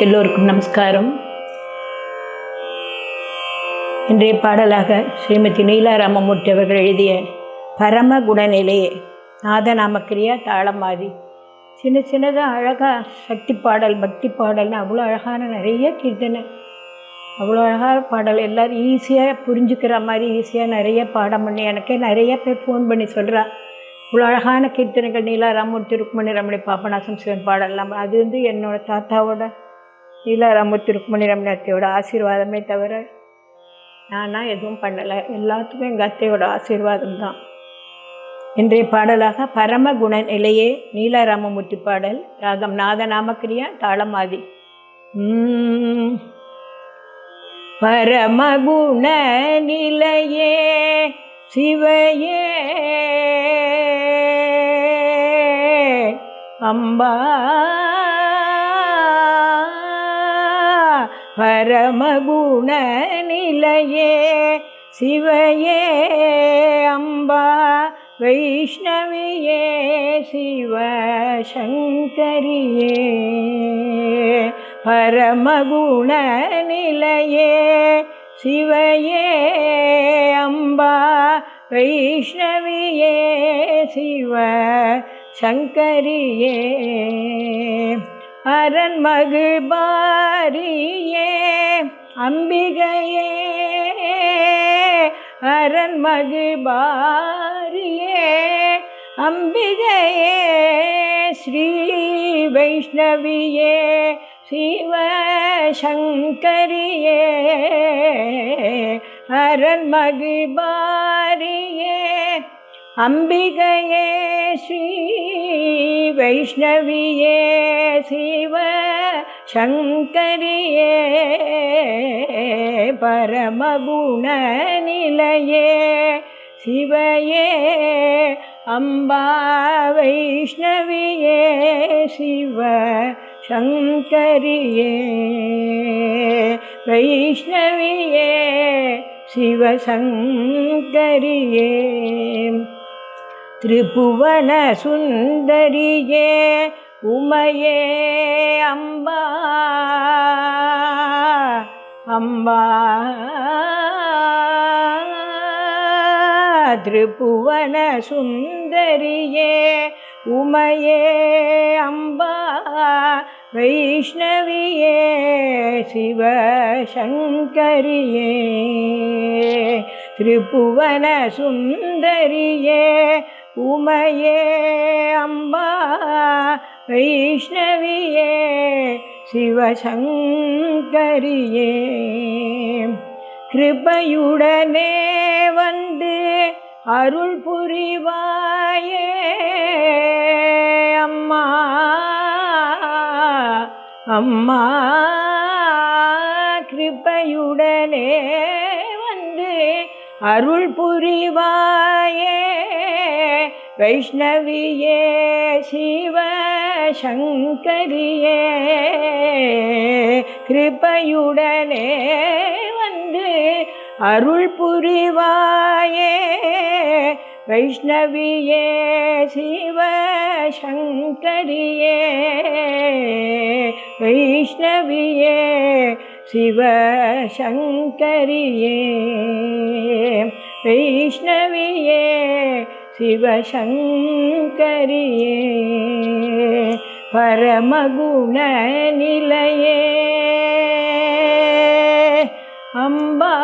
எல்லோருக்கும் நமஸ்காரம். இன்றைய பாடலாக ஸ்ரீமதி நீலாராமமூர்த்தி அவர்கள் எழுதிய பரம குணநிலையே நாதநாமக்கிரியா தாளமாதி சின்ன சின்னதாக அழகாக சக்தி பாடல் பக்தி பாடல்னு அவ்வளோ அழகான நிறைய கீர்த்தனை அவ்வளோ அழகான பாடல். எல்லோரும் ஈஸியாக புரிஞ்சுக்கிற மாதிரி ஈஸியாக நிறைய பாடம் பண்ணி எனக்கே நிறைய பேர் ஃபோன் பண்ணி சொல்கிறா இவ்வளோ அழகான கீர்த்தனைகள் நீலா ராமூர்த்தி ருக்மணி ரமணி பாபநாசம் சிவன் பாடலாம் அது வந்து என்னோடய தாத்தாவோட நீலா திருக்குமணி ருக்மணி ஆசீர்வாதமே தவிர நானாக எதுவும் பண்ணலை. எல்லாத்துக்கும் எங்கள் அத்தையோட ஆசீர்வாதம் தான் இன்றைய பாடலாக பரமகுண நிலையே நீலாராமமூர்த்தி பாடல் ராகம் நாதநாமக்கிரியா தாளமாதி. பரமகுண நிலையே சிவையே அம்பா பரமகுண நிலையே சிவையே அம்பா வைஷ்ணவியே சிவ சங்கரியே பரமகுண நிலையே சிவையே அம்பா வைஷ்ணவியே சிவ சங்கரியே அரண்மகு பாரியே அம்பிகையே அரண்மகு பாரியே அம்பிகையே ஸ்ரீ வைஷ்ணவியே சிவசங்கரியே சங்கரியே அரண்மகு அம்பிகையே ஸ்ரீ வைஷ்ணவியே சிவ சங்கரியே பரமகுண நிலையே சிவையே அம்பா வைஷ்ணவியே சிவ சங்கரியே வைஷ்ணவியே சிவசங்கரியே திரிபுவன சுந்தரியே உமையே அம்பா அம்பா. திரிபுவன சுந்தரியே உமையே அம்பா. வைஷ்ணவியே சிவசங்கரியே. திரிபுவன சுந்தரியே உமையே அம்மா வைஷ்ணவியே சிவசங்கரியே. கிருபையுடனே வந்து அருள் புரிவாயே அம்மா அம்மா. கிருபையுடனே வந்து அருள் புரிவாயே. வைஷ்ணவியே சிவ சங்கரியே கிருபையுடனே வந்து அருள் புரிவாயே. வைஷ்ணவியே சிவ சங்கரியே வைஷ்ணவியே சிவ சங்கரியே வைஷ்ணவியே சிவசங்கரியே பரமகுண நிலையே அம்பா.